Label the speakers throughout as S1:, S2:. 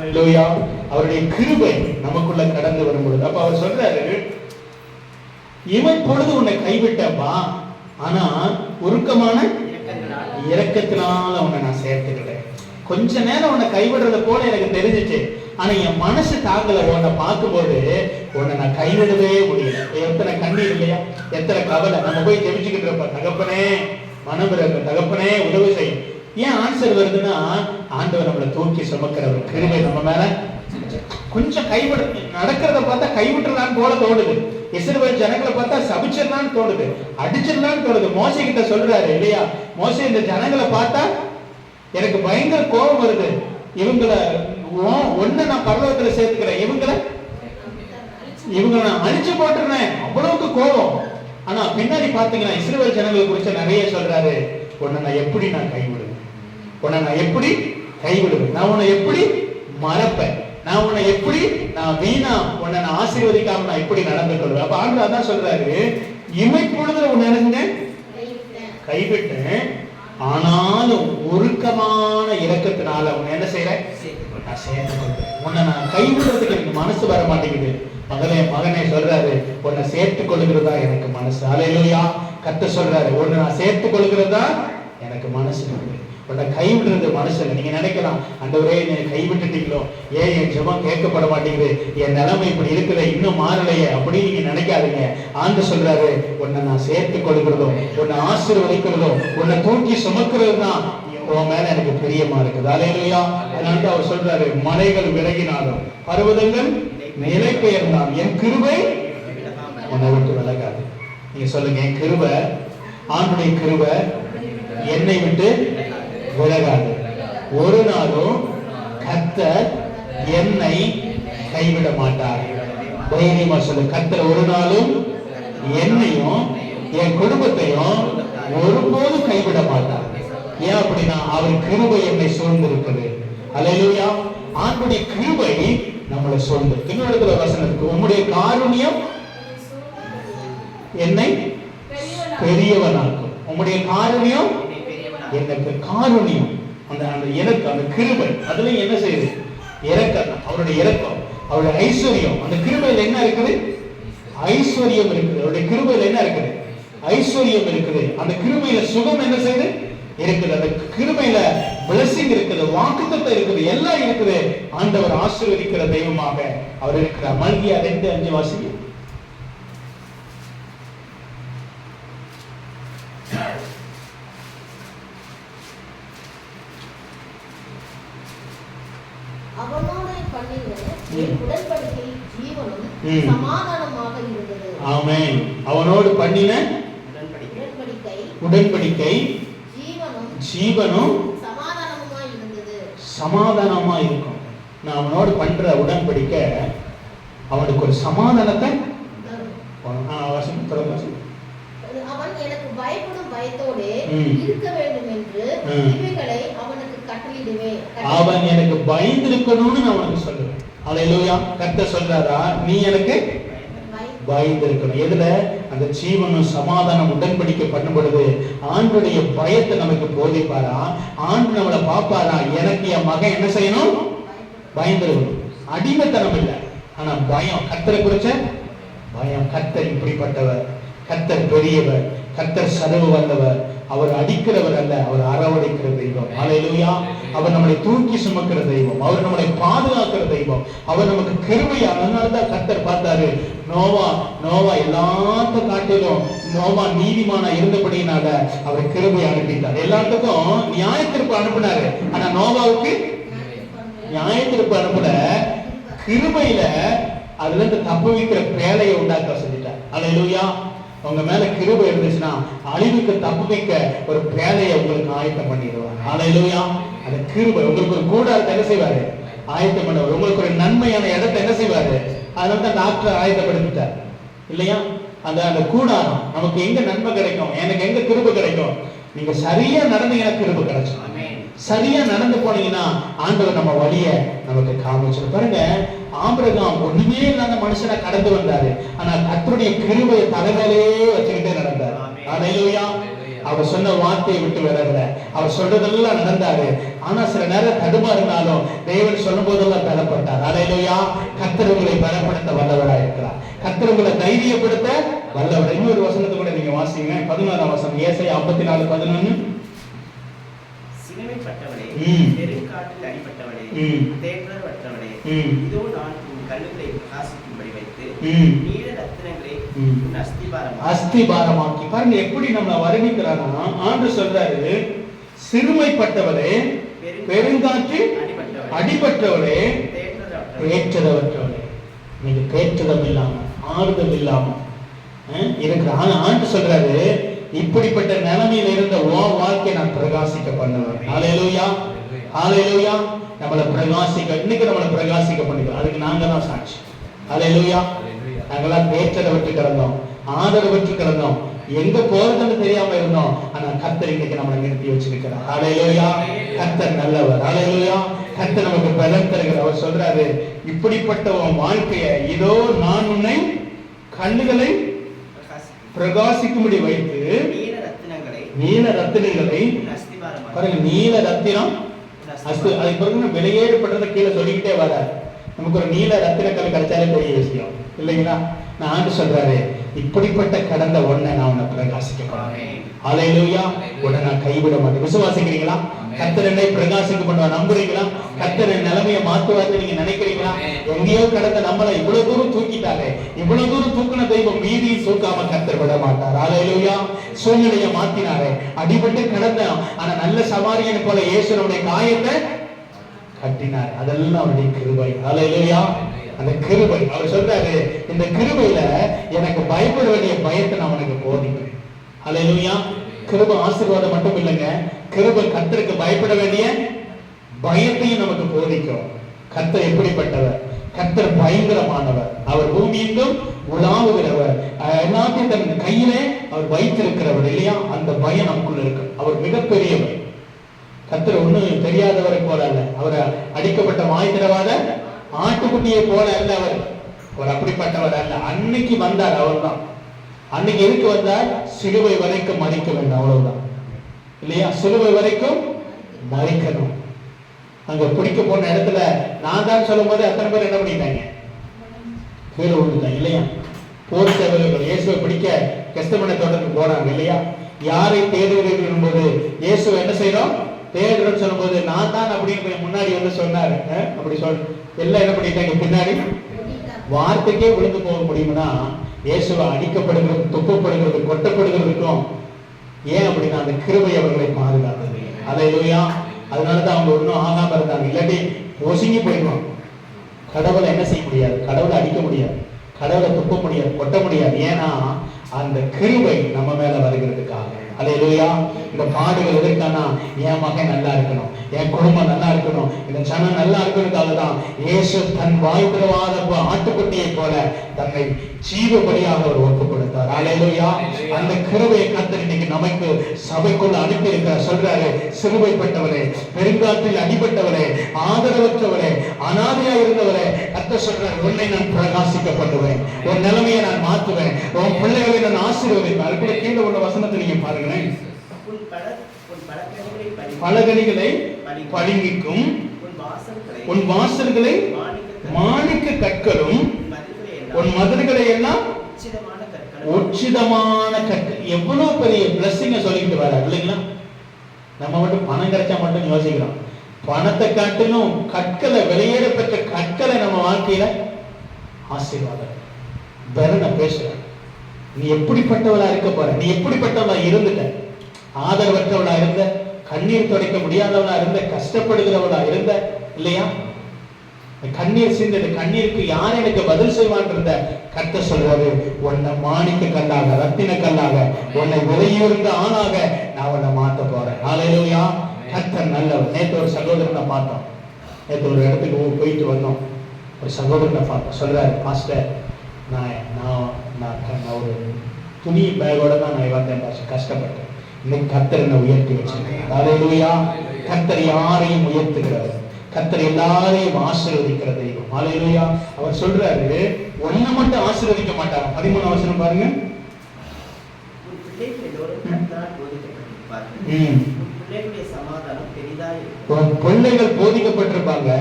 S1: அல்லேலூயா அவருடைய கிருபை நமக்குள்ள கடந்து வரும்பொழுது அப்ப அவர் சொல்றாரு இவன் பொழுது உன்னை கைவிட்டப்பா ஆனா உருக்கமான இறக்கத்தினால உன்னை நான் சேர்த்துக்கிட்டேன். கொஞ்ச நேரம் உன்னை கைவிடுறத போல எனக்கு தெரிஞ்சிச்சு. ஆனா என் மனசு தாங்கல. உன்னை பார்க்கும்போது உன்னை நான் கைவிடவே முடியல. எத்தனை கண்ணீர் இல்லையா? எத்தனை கவலை. நம்ம போய் தெரிஞ்சுக்கிட்டு இருப்ப தகப்பனே மனம் தகப்பனே உதவி செய்யும். ஏன் ஆன்சர் வருதுன்னா ஆண்டவர் நம்மளை தூக்கி சுமக்கிறவர். கிருபை நம்ம மேல. கொஞ்சம் கைவிட நடக்கிறத பார்த்தா கைவிட்டுலான்னு போல தோணுது. இஸ்ரவேல் ஜனங்களை பார்த்தா சபிச்சிடலான்னு தோணுது. அடிச்சிடலான்னு தோணுது. மோசை கிட்ட சொல்றாரு இல்லையா மோசை இந்த ஜனங்களை பார்த்தா எனக்கு பயங்கர கோபம் வருது. இவங்கள ஒண்ணு நான் பரலோகத்துல சேர்த்துக்கிறேன். இவங்கள இவங்களை நான் அழிச்சு போட்டுறேன். அவ்வளவுக்கு கோபம். ஆனா பின்னாடி பாத்தீங்கன்னா இஸ்ரேல் ஜனங்களை குறிச்சு நிறைய சொல்றாரு. உன்னை நான் எப்படி நான் கைவிடுவேன்? உன்னை நான் எப்படி கைவிடுவேன்? நான் உன்னை எப்படி மறப்பேன்? நான் உன்னை எப்படி நான் வீணா உன்னை நான் ஆசீர்வதிக்காம நான் எப்படி நடந்து கொள்வேன் அப்ப ஆண்டு அதான் சொல்றாரு இமை பொழுது உன்னை நினைஞ்சேன் கைவிட்டேன். ஆனாலும் உருக்கமான இரக்கத்தினால உன்னை என்ன செய்யறேன் நான் சேர்த்து கொள்றேன் உன்னை நான் கைவிடுறதுக்கு எனக்கு மனசு வர மாட்டேங்குது. மகனே மகனே சொல்றாரு உன்னை சேர்த்து கொள்கிறதா எனக்கு மனசு. அலையிலையா கத்த சொல்றாரு உன்னை நான் சேர்த்து கொள்கிறதா எனக்கு மனசு இருக்குது உன்னை கைவிடுறது மனசு நீங்க நினைக்கலாம் அண்டவரே என்னை கைவிட்டுட்டீங்களோ? ஏன் என் ஜெபம் கேட்கப்பட மாட்டேங்குது? என் நிலைமை இப்படி இருக்குது இன்னும் மாறலையே அப்படின்னு நீங்க நினைக்காதீங்க. ஆண்டு சொல்றாரு உன்னை நான் சேர்த்து கொள்கிறதும் உன்னை ஆசீர்வதிக்கிறதும் உன்னை தூக்கி சுமக்கிறது தான் உன் மேல எனக்கு பிரியமா இருக்குது. அலையிலையா அதனால அவர் சொல்றாரு மலைகள் விலகினாலும் பர்வதங்கள் நிலை பெயர்ந்தால் என் கிருபை உன்னை விட்டு விலகாது. நீங்க சொல்லுங்க என் கிருபை ஆண்டுடைய கிருபை என்னை விட்டு உலகாது ஒரு நாளும் கத்தர் என்னை கைவிட மாட்டார். தைரியமா சொல்லு கத்தர் ஒரு நாளும் என்னையும் என் குடும்பத்தையும் ஒருபோதும் கைவிட மாட்டார். ஏன் அப்படின்னா அவர் கிருபை என்னை சூழ்ந்திருக்குது அலையிலா ஆண்டுடைய கிருபை நம்மளை சூழ்ந்து இன்னொரு வசனம் இருக்கு உம்முடைய காருண்யம் என்னை பெரியவனாக்கும். உம்முடைய காருண்யம் எனக்கு காரணியம் அந்த அந்த இறக்கம் அந்த கிருபை அதுலயும் என்ன செய்யுது? இறக்கம் அவருடைய இறக்கம் அவருடைய ஐஸ்வர்யம். அந்த கிருபையில என்ன இருக்குது? ஐஸ்வர்யம் இருக்குது. அவருடைய கிருபையில என்ன இருக்குது? ஐஸ்வர்யம் இருக்குது. அந்த கிருபையில சுகம் என்ன செய்யுது? இருக்குது. அந்த கிருபையில பிளஸிங் இருக்குது. வாக்குத்தத்தை இருக்குது. எல்லாம் இருக்குது. ஆண்டவர் ஆசீர்வதிக்கிற தெய்வமாக அவர் இருக்கிறார். மல்கியா ரெண்டு அஞ்சு வாசிக்கும்
S2: அவனோடு பண்ணின என் உடன்படிக்கை ஜீவனும்
S1: ம்.
S2: சமாதானமாக இருந்தது
S1: ஆமென் அவனோடு பண்ணின
S2: உடன்படிக்கை.
S1: உடன்படிக்கை.
S2: ஜீவனும்
S1: ஜீவனும்
S2: சமாதானமுமாய் இருந்தது
S1: சமாதானமா இருக்கும். நான் அவனோடு பண்ற உடன்படிக்கை அவனுக்கு ஒரு சமாதானத்தை.
S2: அவன் எனக்கு பயப்படும் பயத்தோடு
S1: ம்.
S2: இருக்க வேண்டும் என்று
S1: ம்.
S2: இவைகளை அவனுக்கு கட்டளையிடுவேன்
S1: அவன் எனக்கு பயந்திருக்கணும்னு நான் உனக்கு சொல்லுவேன். அலையிலூயா கத்த சொல்றாரா? நீ எனக்கு பயந்திருக்கணும். எதுல? அந்த ஜீவனும் சமாதானம் உடன்படிக்கை பண்ணும்பொழுது ஆண்டுடைய பயத்தை நமக்கு போதிப்பாரா? ஆண்டு நம்மளை பார்ப்பாரா? எனக்கு என் மகன் என்ன செய்யணும்? பயந்துருக்கணும். அடிமைத்தனம் இல்லை. ஆனா பயம். கத்தரை குறிச்ச? பயம். கத்தர் இப்படிப்பட்டவர். கத்தர் பெரியவர். கத்தர் சதவு வந்தவர் அவர் அடிக்கிறவர் அல்ல. அவர் அரவணைக்கிற தெய்வம். அலையிலுயா அவர் நம்மளை தூக்கி சுமக்கிற தெய்வம். அவர் நம்மளை பாதுகாக்கிற தெய்வம். அவர் நமக்கு கிருபையா அதனாலதான் கத்தர் பார்த்தாரு நோவா நோவா எல்லாத்த காட்டிலும் நோவா நீதிமானா இருந்தபடியினால அவர் கிருபை அனுப்பிட்டார். எல்லாத்துக்கும் நியாயத்திற்பு அனுப்பினாரு. ஆனா நோவாவுக்கு நியாயத்திற்பு அனுப்பல. கிருபையில அதுல இருந்து தப்பு வைக்கிற பேழையை உண்டாக்க செஞ்சுட்டார் அல்லேலூயா உங்க மேல கிருபை இருந்துச்சுன்னா அழிவுக்கு தப்பு வைக்க ஒரு பேழையை உங்களுக்கு ஆயத்தம் பண்ணிடுவார். அல்லேலூயா அந்த கிருபை உங்களுக்கு ஒரு கூடாரத்தை என்ன செய்வாரு. ஆயத்தம் பண்ணுவார் உங்களுக்கு ஒரு நன்மையான இடத்தை என்ன செய்வாரு? அதனால தான் டாக்டர் ஆயத்தப்படுத்திட்டார். இல்லையா? அந்த அந்த கூடாரம் நமக்கு எங்க நன்மை கிடைக்கும்? எனக்கு எங்க கிருபை கிடைக்கும்? நீங்க சரியா நடந்தீங்கன்னா கிருபை கிடைக்கும் சரியா நடந்து போனீங்கன்னா ஆண்டவர் நம்ம வழிய நமக்கு காமிச்சு பாருங்க ஆபிரகாம் ஒண்ணுமே இல்லாத மனுஷனை கடந்து வந்தாரு. ஆனா கர்த்தருடைய கிருபையை தலைமையிலே வச்சுக்கிட்டே நடந்தார். அலையிலுயா அவர் சொன்ன வார்த்தையை விட்டு விலகல. அவர் சொல்றதெல்லாம் நடந்தாரு. ஆனா சில நேரம் தடுமாறினாலும் தேவன் சொல்லும் போதெல்லாம் பலப்பட்டார் அலையிலோயா கத்தர் உங்களை பலப்படுத்த வல்லவரா இருக்கிறார். கத்தர் உங்களை தைரியப்படுத்த வல்லவர் இன்னொரு வசனத்தை கூட நீங்க வாசிங்க. பதினோராம் வசனம் ஏசை ஐம்பத்தி நாலு பதினொன்னு அஸ்திபாரமாக்கி. பாருங்க எப்படி நம்மள வர்ணிக்கிறாங்கன்னா ஆண்டு சொல்றாரு சிறுமைப்பட்டவரே பெருங்காற்று
S3: அடிபட்டவளே
S1: பேற்றுதவற்றவளே. நீங்க பேற்றுதம் இல்லாம ஆறுதல் இல்லாம இருக்கிற ஆனா ஆண்டு சொல்றாரு இப்படிப்பட்ட நிலைமையில இருந்த உன் வாழ்க்கையை நான் பிரகாசிக்க பண்ணுவேன். ஹalleluya ஹalleluya. நம்மள பிரகாசிக்க இன்னைக்கு நம்மள பிரகாசிக்க பண்ணிக்கலாம் அதுக்கு நாங்க தான் சாட்சி. ஹalleluya. நாங்கெல்லாம் பேற்றதை விட்டு கிடந்தோம் ஆதரவு விட்டு கிடந்தோம் எங்க போறதுன்னு தெரியாம இருந்தோம். ஆனா இன்னைக்கு நம்மளை நிறுத்தி வச்சிருக்கிறார். ஹalleluya. கர்த்தர் நல்லவர். ஹalleluya. கர்த்தர் நமக்கு பலன் தருகிறார். அவர் சொல்றாரு இப்படிப்பட்ட உன் வாழ்க்கைய இதோ நான் உன்னை கண்ணுகளை
S3: பிரகாசிக்கும்
S1: பிரகாசிக்கும்படி வைத்து
S3: நீல ரத்தினங்களை
S1: பாருங்க நீல ரத்தினம் அஸ்து அதுக்கு பிறகு வெளியேறப்பட்டதை கீழே சொல்லிக்கிட்டே வரார். நமக்கு ஒரு நீல ரத்தினக்கல் கிடைச்சாலே பெரிய விஷயம். இல்லைங்களா? நான் ஆண்டு சொல்றாரு இப்படிப்பட்ட கடந்த ஒன்றை நான் உன்னை பிரகாசிக்க போறேன் உன்னை நான் கைவிட மாட்டேன் விசுவாசிக்கிறீங்களா கர்த்தர் என்னை பிரகாசிக்க பண்ணுவார் நம்புறீங்களா? கர்த்தர் என் நிலைமையை மாத்துவார்னு நீங்க நினைக்கிறீங்களா? எங்கேயோ கடந்த நம்மளை இவ்வளவு தூரம் தூக்கிட்டாரு இவ்வளவு தூரம் தூக்கின தெய்வம் மீதி தூக்காம கர்த்தர் விட மாட்டார் ஹalleluya. சூழ்நிலையை மாத்தினாரு. அடிபட்டு கிடந்தான் ஆனா நல்ல சவாரியன் போல இயேசுனுடைய காயத்தை கட்டினார். அதெல்லாம் அவருடைய கிருபை. ஹalleluya. அந்த கிருபை அவர் சொல்றாரு இந்த கிருபையில எனக்கு பயப்பட வேண்டிய பயத்தை நான் உனக்கு போதிப்பேன். ஹalleluya கிருப ஆசீர்வாதம் மட்டும் இல்லைங்க. கிருப கத்தருக்கு பயப்பட வேண்டிய பயத்தையும் நமக்கு போதிக்கும். கத்தர் எப்படிப்பட்டவர்? கத்தர் பயங்கரமானவர். அவர் பூமியெங்கும் உலாவுகிறவர். எல்லாத்தையும் தன் கையிலே அவர் வைத்திருக்கிறவர் இல்லையா? அந்த பயம் நமக்குள்ள இருக்கு. அவர் மிகப்பெரியவர். கத்தர் ஒண்ணு தெரியாதவரை போல அல்ல. அவர் அடிக்கப்பட்ட வாய் ஆட்டுக்குட்டியை போல அல்ல அவர். அவர் அப்படிப்பட்டவர் அல்ல. அன்னைக்கு வந்தார் அவர்தான் அன்னைக்கு எதுக்கு வந்தார்? சிலுவை வரைக்கும் மறிக்க வேண்டும் அவ்வளவுதான். இல்லையா? சிலுவை வரைக்கும் மறிக்கணும். அங்க பிடிக்க போன இடத்துல நான் தான் சொல்லும் போது அத்தனை பேர் என்ன பண்ணிட்டாங்க? கீழே விழுந்துட்டாங்க இல்லையா? போர் சேவகர்கள் இயேசுவை பிடிக்க கெஸ்தமன தொடர்ந்து போறாங்க இல்லையா? யாரை தேடுகிறீர்கள் என்பது இயேசுவை என்ன செய்யறோம் தேடுறோம்னு சொல்லும்போது நான் தான் அப்படின்னு முன்னாடி வந்து சொன்னாரு. அப்படி சொல் எல்லாம் என்ன பண்ணிட்டாங்க? பின்னாடி வார்த்தைக்கே விழுந்து போக முடியும்னா இயேசுவை அடிக்கப்படுகிறது துப்பப்படுகிறது கொட்டப்படுகிறதுக்கும் ஏன் அப்படின்னா அந்த கிருபை அவர்களை பாதுகாத்தது. அலையிலுயா அதனாலதான் அவங்க ஒன்றும் ஆகாம இருந்தாங்க. இல்லாட்டி ஒசுங்கி போயிடுவாங்க. கடவுளை என்ன செய்ய முடியாது? கடவுளை அடிக்க முடியாது. கடவுளை துப்ப முடியாது கொட்ட முடியாது. ஏன்னா அந்த கிருபை நம்ம மேல வருகிறதுக்காக. அல்லேலூயா இந்த பாடுகள் எதற்கானா என் மகன் நல்லா இருக்கணும். என் குடும்பம் நல்லா இருக்கணும். இந்த ஜனம் நல்லா இருக்கணுக்காக தான் இயேசு தன் வாய் திறவாத ஆட்டுக்குட்டியை போல தன்னை ஜீவபடியாக அவர் ஒப்பு அந்த கிருபையை கர்த்தர் இன்னைக்கு நமக்கு சபைக்குள்ள அனுப்பி இருக்கிறார் சொல்றாரு. சிறுமைப்பட்டவரே பெருங்காற்றில் அடிபட்டவரே ஆதரவற்றவரே அனாதையா இருந்தவரே கர்த்தர் சொல்றாரு உன்னை நான் பிரகாசிக்கப்படுவேன். உன் நிலைமையை நான் மாற்றுவேன். உன் பிள்ளைகளை நான் ஆசீர்வதிப்பேன். அது கூட கீழே உள்ள வசனத்தை நீங்க பாருங்களேன்.
S3: உன் பலகணிகளை பலி உன் வாசல்களை
S1: மாணிக்க கற்களும்
S3: உன் மதில்களை எல்லாம் உச்சிதமான கற்கள்
S1: எவ்வளோ எவ்வளவு பெரிய பிளஸ்ஸிங்க சொல்லிக்கிட்டு வர இல்லைங்களா நம்ம மட்டும் பணம் கிடைச்சா மட்டும் யோசிக்கிறோம். பணத்தை காட்டிலும் கற்களை வெளியேற பெற்ற கற்களை நம்ம வாழ்க்கையில ஆசீர்வாதம். பெருன பேசுறேன். நீ எப்படிப்பட்டவளா இருக்க போற? நீ எப்படிப்பட்டவளா இருந்துட்ட? ஆதரவற்றவளா இருந்த? கண்ணீர் துடைக்க முடியாதவளா இருந்த? கஷ்டப்படுகிறவளா இருந்த? இல்லையா? கண்ணீர் சிந்தது கண்ணீருக்கு யார் எனக்கு பதில் செய்வான்றத கத்த சொல்றாரு உன்னை மாணிக்க கல்லாக ரத்தின கல்லாக உன்னை விலையுறந்த ஆணாக நான் உன்னை மாத்த போறேன். ஆலையிலயா கத்தர் நல்லவர். நேற்று ஒரு சகோதரனை பார்த்தோம். நேற்று ஒரு இடத்துக்கு போயிட்டு வந்தோம். ஒரு சகோதரனை பார்த்தோம். சொல்றாரு பாஸ்டர் நான் நான் நான் ஒரு துணி பேகோட தான் நான் வந்தேன் பாஸ்டர். கஷ்டப்பட்டேன். இன்னைக்கு கத்தர் என்னை உயர்த்தி வச்சிருக்கேன் ஆலையிலயா கத்தர் யாரையும் உயர்த்துகிறார் கத்தர் எல்லாரையும் ஆசீர்வதிக்கிற தெய்வம். ஹalleluya. அவர் சொல்றாரு ஒன்ன மட்டும் ஆசீர்வதிக்க மாட்டார் பதிமூணு வசனம் பாருங்க.
S3: உன் பிள்ளைகள்
S1: போதிக்கப்பட்டிருப்பாங்க.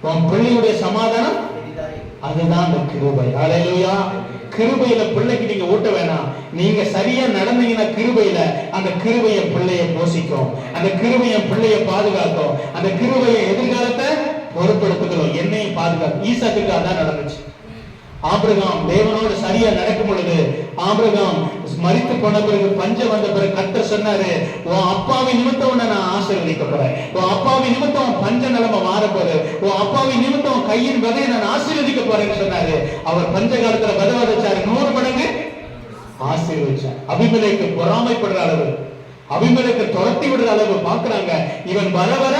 S1: உன் பிள்ளையுடைய சமாதானம். அதுதான் கிருபை. ஹalleluya. கிருபையில பிள்ளைக்கு நீங்க ஊட்ட வேணாம். நீங்க சரியா நடந்தீங்கன்னா கிருபையில அந்த கிருபைய பிள்ளைய போஷிக்கும். அந்த கிருபைய பிள்ளைய பாதுகாக்கும். அந்த கிருபைய எதிர்காலத்தை பொறுப்படுத்துகிறோம் என்னையும் பாதுகாக்கும். ஈசாக்கு அதான் நடந்துச்சு. ஆபிரகாம் தேவனோடு சரியா நடக்கும் பொழுது ஆபிரகாம் மரித்து போன பிறகு பஞ்சம் வந்த பிறகு கர்த்தர் சொன்னாரு உன் அப்பாவி நிமித்தம் நான் ஆசீர்வதிக்க போறேன். உன் அப்பாவி நிமித்தம் பஞ்ச நிலைமை மாற போகுது உன் அப்பாவி நிமித்தம் கையின் விதையை நான் ஆசீர்வதிக்க போறேன்னு சொன்னாரு. அவர் பஞ்ச காலத்துல விதை விதைச்சாரு. நூறு மடங்கு ஆசீர்வதிச்சார். அபிமலைக்கு பொறாமைப்படுற அளவு அபிமலைக்கு துரத்தி விடுற அளவு பாக்குறாங்க இவன் வர வர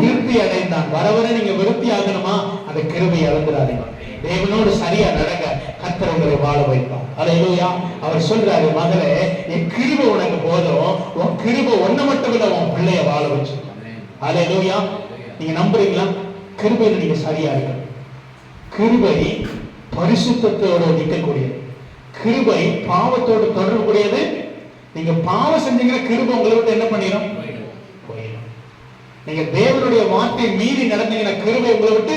S1: விருத்தி அடைந்தான் வர வர நீங்க விருத்தி ஆகணுமா அந்த கிருபை இழந்துடாதீங்க. தேவனோடு சரியா நடங்க கர்த்தர் உங்களை வாழ வைப்பார். அல்லேலூயா அவர் சொல்றாரு மகளே என் கிருபை உனக்கு போதும். உன் கிருபை ஒண்ணு மட்டும் இல்ல உன் பிள்ளைய வாழ வச்சு. அல்லேலூயா நீங்க நம்புறீங்களா? கிருபையில நீங்க சரியா இருக்கணும். கிருபை பரிசுத்தத்தோடு நிற்கக்கூடியது. கிருபை பாவத்தோடு தொடர்புடையது. நீங்க பாவம் செஞ்சீங்கன்னா கிருபை உங்களை விட்டு என்ன பண்ணிடும் போயிடும். நீங்க தேவனுடைய வார்த்தை மீறி நடந்தீங்கன்னா கிருபை உங்களை விட்டு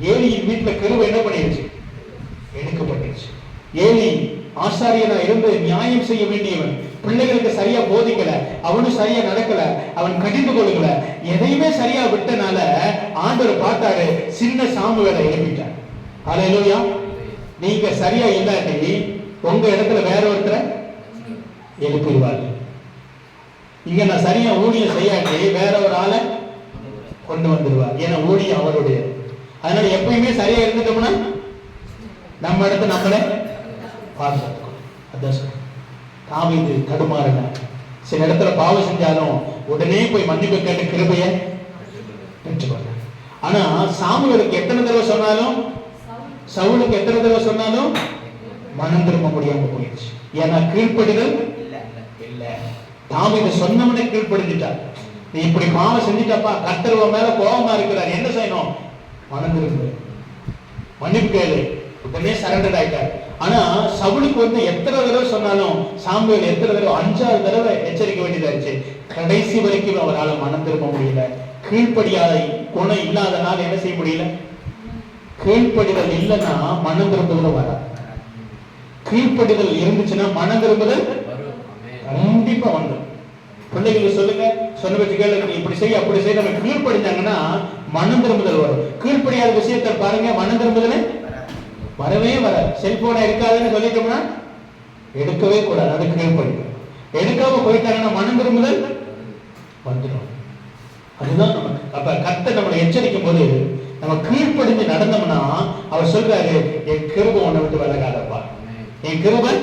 S1: ஏலியின் வீட்டில் கருவை என்ன பண்ணிருச்சு? எடுக்கப்பட்டுருச்சு. ஏலி ஆசாரியனா இருந்து நியாயம் செய்ய வேண்டியவன். பிள்ளைகளுக்கு சரியா போதிக்கல அவனும் சரியா நடக்கல அவன் கடிந்து கொள்ளுங்கள எதையுமே சரியா விட்டனால ஆண்டவர் பார்த்தாரு சின்ன சாமுவேலை எழுப்பிட்டார். இல்லையா நீங்க சரியா இல்லாட்டி உங்க இடத்துல வேற ஒருத்தரை எழுப்பிடுவார். இங்க நான் சரியா ஊழியம் செய்யாட்டி வேற ஒரு ஆளை கொண்டு வந்துடுவார். ஏன்னா ஊழியம் அவருடைய அதனால எப்பயுமே சரியா இருந்துட்டோம்னா நம்ம இடத்த நம்மளே பாதுகாத்துக்கணும் அதான் சொல்றேன் தாவீது தடுமாறின சில இடத்துல பாவம் செஞ்சாலும் உடனே போய் மன்னிப்பு கேட்டு கிருபைய பெற்றுக்கொள்ள ஆனா சாமுவலுக்கு எத்தனை தடவை சொன்னாலும் சவுலுக்கு எத்தனை தடவை சொன்னாலும் மனம் திரும்ப முடியாம போயிடுச்சு. ஏன்னா கீழ்ப்படிதல்
S3: இல்லை.
S1: இல்ல சொன்னவனே கீழ்ப்படுத்திட்டார் நீ இப்படி பாவம் செஞ்சுட்டப்பா கத்தருவ மேல கோபமா இருக்கிறார். என்ன செய்யணும்? மனம் திரும்பு மன்னிப்பு கேளு உடனே சரண்டர் ஆயிட்டார். ஆனா சவுலுக்கு வந்து எத்தனை தடவை சொன்னாலும் சாமுவேல் எத்தனை தடவை அஞ்சாறு தடவை எச்சரிக்க வேண்டியதாச்சு கடைசி வரைக்கும் அவரால் மனம் திரும்ப முடியல. கீழ்ப்படியாத குணம் இல்லாதனால என்ன செய்ய முடியல? கீழ்ப்படிதல் இல்லைன்னா மனம் திரும்புதல் வராது. கீழ்ப்படிதல் இருந்துச்சுன்னா மனம் திரும்புதல் கண்டிப்பா வந்துடும் பிள்ளைகளுக்கு சொல்லுங்க. சொன்ன வச்சு கேளு இப்படி செய்ய அப்படி செய்ய நம்ம கீழ்ப்படிஞ்சாங்கன்னா மனம் திரும்புதல் வரும். கீழ்ப்படியாத விஷயத்தை பாருங்க மனம் திரும்புதலே வரவே வர செல்போனை எடுக்காதுன்னு சொல்லிட்டோம்னா எடுக்கவே கூடாது அது கீழ்ப்படிதல் எடுக்காம போயிட்டாங்கன்னா மனம் திரும்புதல் வந்துடும். அதுதான் நமக்கு. அப்ப கர்த்தர் நம்மளை எச்சரிக்கும் போது நம்ம கீழ்ப்படிஞ்சு நடந்தோம்னா அவர் சொல்றாரு என் கிருபை உன்னை விட்டு விலகாதப்பா. என் கிருபை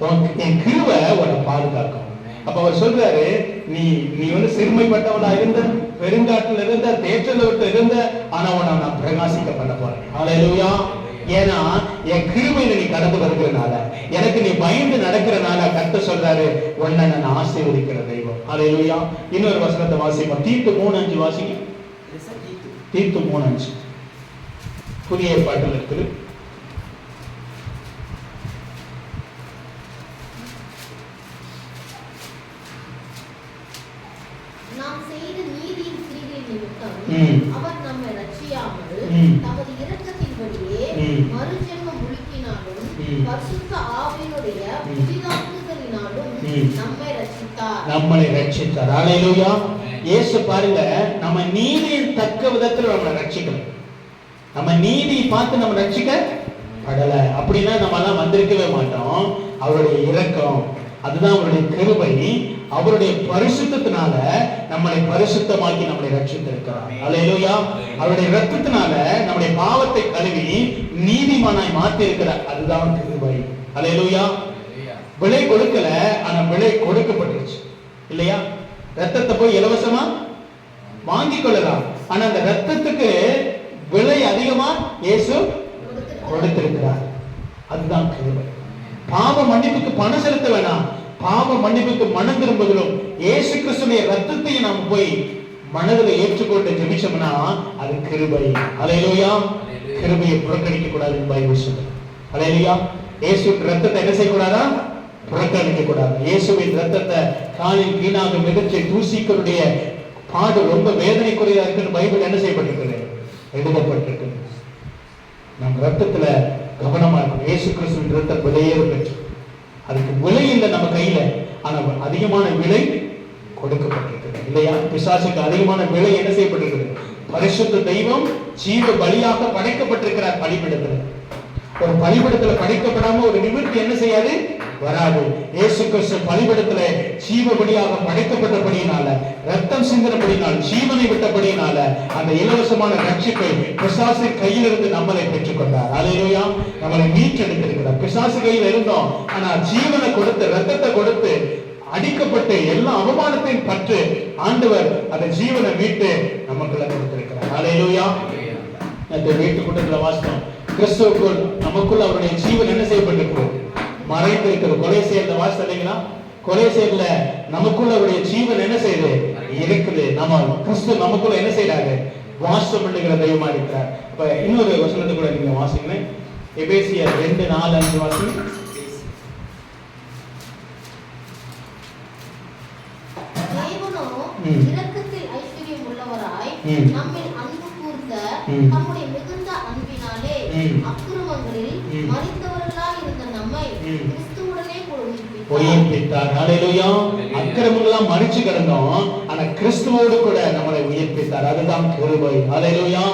S1: உனக்கு- என் கிருவை உன்னை பாதுகாக்கும். அப்ப அவர் சொல்றாரு நீ நீ வந்து சிறுமைப்பட்டவனா இருந்த பெருங்காட்டுல இருந்த தேற்றல விட்டு இருந்த ஆனா உன்னை நான் பிரகாசிக்க பண்ண போறேன் ஹalleluya ஏன்னா என் கிருபையில நீ கடந்து வருகிறனால எனக்கு நீ பயந்து நடக்கிறனால கத்த சொல்றாரு உன்னை நான் ஆசீர்வதிக்கிற தெய்வம். ஹalleluya இன்னொரு வசனத்தை வாசிப்போம். தீத்து மூணு அஞ்சு
S3: சங்கீத்து.
S1: தீத்து மூணு அஞ்சு புதிய ஏற்பாட்டில் இருக்குது.
S2: அவர் நம்மை ரட்சியாமல். தமது இரக்கத்தின்படியே
S1: ம்.
S2: மறுஜென்ம முழுக்கினாலும்
S1: ம்.
S2: பரிசுத்த ஆவியினுடைய
S1: ம்.
S2: புதிதாக்குதலினாலும்
S1: ம்.
S2: நம்மை ரட்சித்தார்
S1: நம்மளை ரட்சித்தார் ஹalleluya இயேசு பாருங்க நம்ம நீதியின் தக்க விதத்துல நம்மளை ரட்சிக்கணும் நம்ம நீதி பார்த்து நம்ம ரட்சிக்க படல அப்படின்னா நம்ம எல்லாம் வந்திருக்கவே மாட்டோம் அவருடைய இரக்கம் அதுதான் அவருடைய கிருபை அவருடைய பரிசுத்தத்தினால நம்மளை பரிசுத்தமாக்கி நம்மளை ரட்சித்திருக்கிறார் ஹalleluya அவருடைய ரத்தத்தினால நம்முடைய பாவத்தை கழுவி நீதிமானாய் மாத்தி இருக்கிறார் அதுதான் கிருபை. ஹalleluya விலை கொடுக்கல ஆனா விலை கொடுக்கப்பட்டுருச்சு. இல்லையா? ரத்தத்தை போய் இலவசமா வாங்கி கொள்ளலாம். ஆனா அந்த ரத்தத்துக்கு விலை அதிகமா இயேசு கொடுத்திருக்கிறார். அதுதான் கிருபை. பாவ மன்னிப்புக்கு பணம் செலுத்த வேணாம். பாவ மன்னிப்புக்கு மனம் திரும்புதலும் இயேசு கிறிஸ்துடைய ரத்தத்தை நாம் போய் மனதில் ஏற்றுக்கொண்டு ஜெபிச்சோம்னா அது கிருபை. அலையிலோயா கிருபையை புறக்கணிக்க கூடாதுன்னு பைபிள் சொல்லுது. அலையிலோயா இயேசு ரத்தத்தை என்ன செய்யக்கூடாதா? புறக்கணிக்க கூடாது இயேசுவின் ரத்தத்தை காலில் வீணாக மிதிச்சு தூசிக்களுடைய பாடு ரொம்ப வேதனைக்குரியதா இருக்குன்னு பைபிள் என்ன செய்யப்பட்டிருக்குது? எழுதப்பட்டிருக்குது. நம் ரத்தத்துல கவனமா இருக்கும் இயேசு கிறிஸ்துவின் ரத்தம் விலையேறு பெற்று அதுக்கு விலை இல்லை நம்ம கையில. ஆனால் அதிகமான விலை கொடுக்கப்பட்டிருக்கிறது இல்லையா? பிசாசுக்கு அதிகமான விலை என்ன செய்யப்பட்டிருக்கிறது பரிசுத்த தெய்வம் ஜீவ பலியாக படைக்கப்பட்டிருக்கிறார் பலிபிடத்துல. ஒரு பலிபிடத்துல படைக்கப்படாம ஒரு நிமிர்த்தி என்ன செய்யாது? வராது. இயேசு கிறிஸ்து பலிபடத்துல ஜீவபடியாக படைக்கப்பட்டபடியினால ரத்தம் சிந்தனபடினால் ஜீவனை விட்டபடியினால அந்த இலவசமான ரட்சிப்பை பிசாசு கையிலிருந்து நம்மளை பெற்றுக்கொண்டார். அலையிலோயா நம்மளை மீட்டெடுத்திருக்கிறார். பிசாசு கையில் இருந்தோம். ஆனா ஜீவனை கொடுத்து ரத்தத்தை கொடுத்து அடிக்கப்பட்டு எல்லா அவமானத்தையும் பற்று ஆண்டவர் அந்த ஜீவனை மீட்டு நமக்குள்ள கொடுத்திருக்கிறார். அலையிலோயா அந்த வீட்டு கூட்டத்துல வாசித்தோம். கிறிஸ்துவுக்குள் நமக்குள்ள அவருடைய ஜீவன் என்ன செய்யப்பட்டிருக்கிறோம் மறைந்திருக்கிறது கொலை செய்யறத வாசித்த இல்லைங்களா கொலை செய்யல நமக்குள்ள அவருடைய ஜீவன் என்ன செய்யுது? இருக்குது நம்ம கிறிஸ்து நமக்குள்ள என்ன செய்யறாரு வாசம் பண்ணுகிற தெய்வமா இருக்கிறார். இப்ப இன்னொரு வசனத்தை கூட நீங்க வாசிங்க. எபேசியர் ரெண்டு நாலு அஞ்சு ம்.
S2: இரக்கத்தில் ஐஸ்வர்யம் உள்ளவராய். நம்மில் அன்பு கூர்ந்த
S1: ம்.
S2: நம்முடைய மிகுந்த அன்பினாலே
S1: ம்.
S2: அக்கிரமங்களில்
S1: ம்.
S2: மறித்தவர்களாய் இருந்த நம்மை
S1: ம்.
S2: கிறிஸ்துவுடனே கூட உயிர்ப்பித்தார்.
S1: உயிர்ப்பித்தார் ஹalleluya. அக்கிரமங்கள்லாம் மறிச்சு கிடந்தோம். ஆனா கிறிஸ்துவோடு கூட நம்மளை உயிர்ப்பித்தார். அதுதான் கிருபை. ஹalleluya.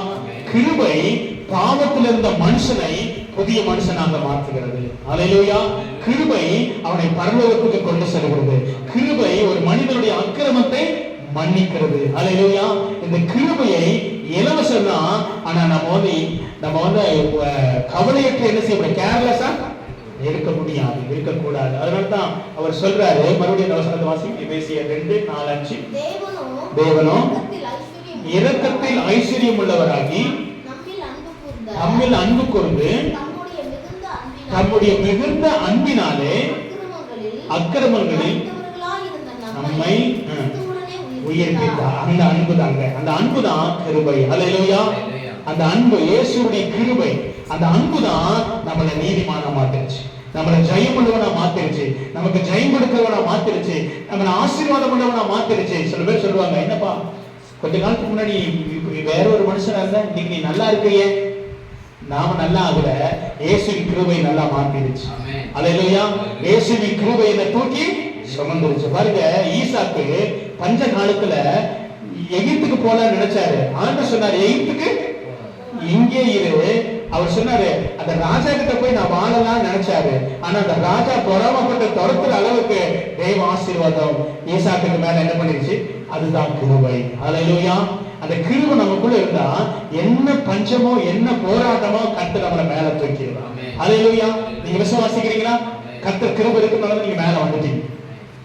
S1: கிருபை பாவத்தில் இருந்த மனுஷனை புதிய மனுஷனாக மாற்றுகிறது. ஹalleluya. கிருபை அவனை பரலோகத்துக்கு கொண்டு செல்கிறது. கிருபை ஒரு மனிதனுடைய அக்கிரமத்தை மன்னிக்கிறது. ஹalleluya. இந்த கிருபையை இலவசம் தான் ஆனா நம்ம வந்து நம்ம வந்து கவலையற்ற என்ன செய்யக்கூடாது கேர்லெஸ்ஸா இருக்க முடியாது இருக்கக்கூடாது. அதனால தான் அவர் சொல்றாரு மறுபடியும் அந்த வசனத்தை வாசி எபேசியர் ரெண்டு நாலு அஞ்சு.
S2: தேவனோ
S1: தேவனோ
S2: இரக்கத்தில் ஐஸ்வர்யம்
S1: இரக்கத்தில் ஐஸ்வர்யம் உள்ளவராகி
S2: நம்மில் அன்பு கூர்ந்த தம்முடைய மிகுந்த அன்பினாலே
S1: தம்முடைய மிகுந்த அன்பினாலே
S2: அக்கிரமங்களில்
S1: நம்மை,
S2: உயிர்ப்பித்தார்.
S1: அந்த அன்பு தாங்க அந்த அன்பு தான் கிருபை. ஹalleluya. அந்த அன்பு இயேசுடைய கிருபை. அந்த அன்பு தான் நம்மளை நீதிமானா மாத்திருச்சு நம்மளை ஜெயம் உள்ளவனா மாத்திருச்சு நமக்கு ஜெயம் கொடுக்கிறவனா மாத்திருச்சு நம்மளை ஆசீர்வாதம் உள்ளவனா மாத்திருச்சு சில பேர் சொல்லுவாங்க என்னப்பா கொஞ்ச காலத்துக்கு முன்னாடி வேற ஒரு மனுஷனா இருந்தா இன்னைக்கு நீ நல்லா இருக்கையே? நாம நல்லா ஆகல. இயேசுவின் கிருபை நல்லா மாத்திருச்சு. அல்லேலூயா. இயேசுவின் கிருபை என்னை தூக்கி சுமந்துருச்சு. பாருங்க ஈசாக்கு பஞ்ச காலத்துல எகிப்துக்கு போலாம்னு நினைச்சாரு. ஆண்டவர் சொன்னாரு எகிப்துக்கு இங்கே இரு. அவர் சொன்னாரு அந்த ராஜா கிட்ட போய் நான் வாழலாம் நினைச்சாரு. ஆனா அந்த ராஜா பொறாமப்பட்டு துரத்துற அளவுக்கு தெய்வ ஆசீர்வாதம் ஈசாக்குக்கு மேல என்ன பண்ணிருச்சு? அதுதான் கிருபை. அல்லேலூயா அந்த கிருபை நமக்குள்ள இருந்தா என்ன பஞ்சமோ என்ன போராட்டமோ கத்து நம்மள மேல தூக்கிடுவான்
S3: Amen.
S1: அல்லேலூயா நீங்க விசுவாசிக்கிறீங்களா? கர்த்தர் கிருபை இருக்கிறனால நீங்க மேல வந்துட்டீங்க.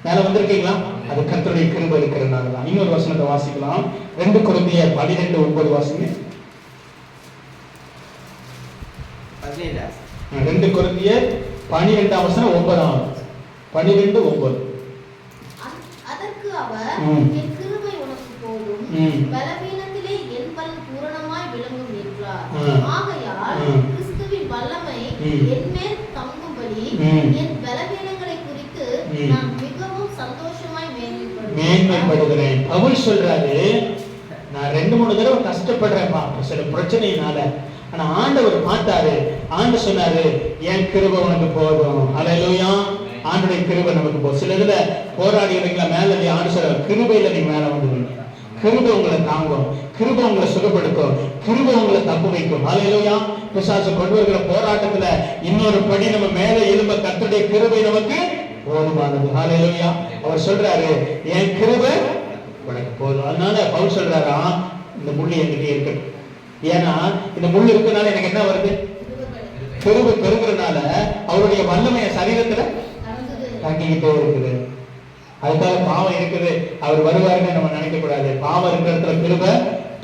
S1: மேல வந்திருக்கீங்களா? அது கர்த்தருடைய கிருபை இருக்கிறதுனால தான் இன்னொரு வசனத்தை வாசிக்கலாம். ரெண்டு குழந்தையர் பனிரெண்டு ஒன்பது வாசிங்க. ரெண்டு குழந்தையர் பனிரெண்டாம் வசனம் ஒன்பதாம் பனிரெண்டு ஒன்பது
S2: அதற்கு அவர். என் கிருபை உனக்கு போதும். பலவீனத்திலே என் பூரணமாய் விளங்கும் என்றார். ஆகையால். கிறிஸ்துவின் வல்லமை. என் மேல் தங்கும்படி. என் பலவீனங்களை குறித்து. நான் மிகவும் சந்தோஷமாய் மேன்மைப்படுகிறேன்
S1: பவுல் சொல்றாரு நான் ரெண்டு மூணு தடவை கஷ்டப்படுறேன்ப்பா சில பிரச்சனையினால ஆனா ஆண்டவர் பார்த்தாரு. ஆண்டு சொன்னாரு என் கிருப உனக்கு போதும். அலையிலூயா ஆண்டுடைய கிருபை நமக்கு போதும். சில இதுல போராடி இருந்தீங்களா மேல ஆண்டு சொல்ற கிருபையில நீங்க மேல வந்து கிருபை உங்களை தாங்கும். கிருபை உங்களை சுகப்படுத்தும். கிருபை உங்களை தப்பு வைக்கும். அலையிலூயா பிசாசு கொண்டு வருகிற போராட்டத்துல இன்னொரு படி நம்ம மேல எழும்ப கத்துடைய கிருபை நமக்கு போதுமானது. ஹalleluya. அவர் சொல்றாரு என் கிருபை உனக்கு போதும். அதனால பவுல் சொல்றாரா? இந்த முள்ளி என்கிட்ட இருக்கட்டும் ஏன்னா இந்த முள்ளு இருக்கனால எனக்கு என்ன வருது?
S2: கிருபைகளை
S1: கிருபை பெருகிறனால அவருடைய வல்லமைய சரீரத்துல தங்கிக்கிட்டே இருக்குது. அதுக்காக பாவம் இருக்குது. அவர் வருவாருன்னு நம்ம நினைக்க கூடாது. பாவம் இருக்கிற இடத்துல கிருபை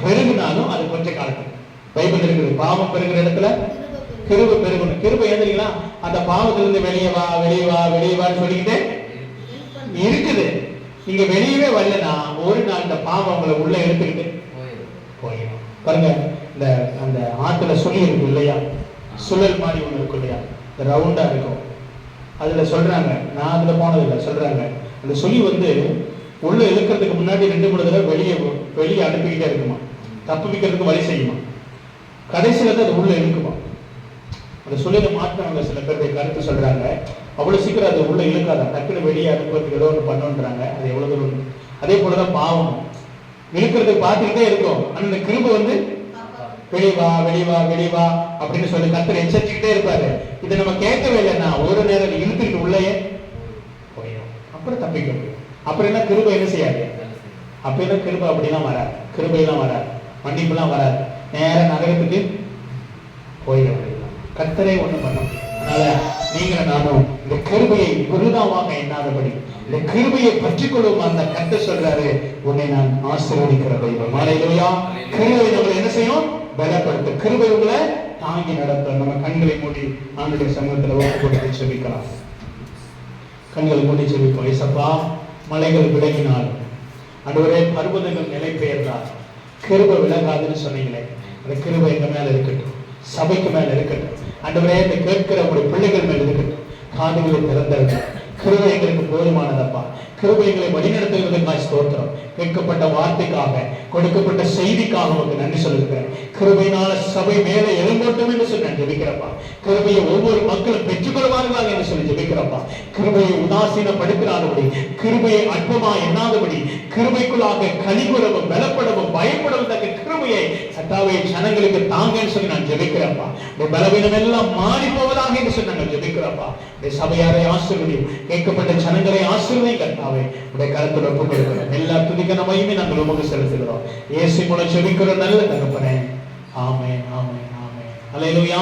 S1: பெருகினாலும் அது கொஞ்ச காலத்துக்கு. பைபிள் இருக்குது பாவம் பெருகிற இடத்துல
S2: கிருபை.
S1: பெருகணும். கிருபை எந்திரிங்களா அந்த பாவத்திலிருந்து வெளியே வா வெளியே வா வெளியே வான்னு சொல்லிக்கிட்டே. இருக்குது. நீங்க வெளியவே வரலனா ஒரு நாள் இந்த பாவம் உங்களை உள்ள எடுத்துக்கிட்டு
S3: போயிடும்.
S1: பாருங்க இந்த அந்த ஆத்துல சுழி இருக்கு இல்லையா? சுழல் மாதிரி ஒண்ணு இருக்கு இல்லையா? இந்த ரவுண்டா இருக்கும். அதுல சொல்றாங்க நான் அதுல போனதில்லை சொல்றாங்க. அந்த சுழி வந்து உள்ள இழுக்கிறதுக்கு முன்னாடி ரெண்டு மூணு தடவை வெளியே வெளியே அனுப்பிக்கிட்டே இருக்குமா? தப்பு வைக்கிறதுக்கு வழி செய்யுமா? கடைசியில தான் அது உள்ள இழுக்குமா? அந்த சுழியில மாற்றினவங்க சில பேருடைய கருத்து சொல்றாங்க. அவ்வளவு சீக்கிரம் அது உள்ள இழுக்காதான் டக்குனு வெளியே அனுப்புறதுக்கு ஏதோ ஒன்று பண்ணுன்றாங்க. அது எவ்வளவு தூரம்? அதே போலதான் பாவம் இழுக்கிறதுக்கு பார்த்துக்கிட்டே இருக்கும். ஆனா இந்த கிருபை வந்து வெளிவா வா வெளிவா வா வா அப்படின்னு சொல்லி கத்தர் எச்சரிச்சுக்கிட்டே இருப்பாரு. இதை நம்ம கேட்கவே இல்லைன்னா ஒரு நேரம் இழுத்துட்டு உள்ளேயே போயிடும் அப்புறம் தப்பிக்க முடியும் அப்புறம் என்ன? கிருபை என்ன செய்யாது? அப்ப என்ன கிருபை அப்படிலாம் வராது. கிருபையெல்லாம் வராது. மன்னிப்புலாம் வராது. நேர நகரத்துக்கு போயிட வேண்டியதுதான் கத்தரே ஒண்ணும் பண்ண முடியாது. அதனால நீங்க நானும் இந்த கிருபையை குருதாவாக எண்ணாதபடி இந்த கிருபையை பற்றிக்கொள்ளும் அந்த கத்த சொல்றாரு உன்னை நான் ஆசீர்வதிக்கிற தெய்வம். மாலையிலையா கிருபை நம்மளை என்ன செய்யும்? பலப்படுத்த. கிருபை உங்களை தாங்கி நடத்த. நம்ம கண்களை மூடி ஆண்டுடைய சமூகத்துல ஒப்பு கொடுத்து செபிக்கலாம். கண்களை மூடி செபிப்போம். ஏசப்பா மலைகள் விலகினால். அன்றுவரே பர்வதங்கள் நிலை பெயர்ந்தார். கிருபை விலகாதுன்னு சொன்னீங்களே. அந்த கிருப எங்க மேல இருக்கட்டும். சபைக்கு மேல இருக்கட்டும். அன்றுவரே இந்த கேட்கிற உங்களுடைய பிள்ளைகள் மேல இருக்கட்டும். காதுகளை திறந்திருக்க கிருப எங்களுக்கு போதுமானதப்பா. கிருபைகளை எங்களை ஸ்தோத்திரம். கேட்கப்பட்ட வார்த்தைக்காக கொடுக்கப்பட்ட செய்திக்காக உங்களுக்கு நன்றி சொல்லுகிறேன். கிருபையினால சபை மேலே எழுந்தோட்டம் என்று சொல்லி நான் ஜெபிக்கிறப்பா கிருபையை ஒவ்வொரு மக்களும் பெற்றுக்கொள்வார்களாக என்று சொல்லி ஜெபிக்கிறப்பா கிருபையை உதாசீனப்படுத்தாதபடி கிருபையை அற்பமா எண்ணாதபடி கிருபைக்குள்ளாக கலிபுறவும் பலப்படவும் பயப்படவும் தக்க கிருபையை சத்தாவை ஜனங்களுக்கு தாங்கன்னு சொல்லி நான் ஜெபிக்கிறப்பா இந்த பலவீனம் எல்லாம் மாறி போவதாக என்று சொல்லி நாங்கள் ஜெபிக்கிறப்பா இந்த சபையாரை ஆசீர்வதியும் கேட்கப்பட்ட ஜனங்களை ஆசீர்வதியும் ஆத்மாவே உடைய கருத்தில் ஒப்புக் கொடுக்கிறோம் எல்லா துதிக்க நம்மையுமே நாங்கள் உமக்கு செலுத்துகிறோம். இயேசு மூலம் ஜெபிக்கிற நல்ல தகப்பனே. ஆமே ஆமே ஆமே அல்லேலூயா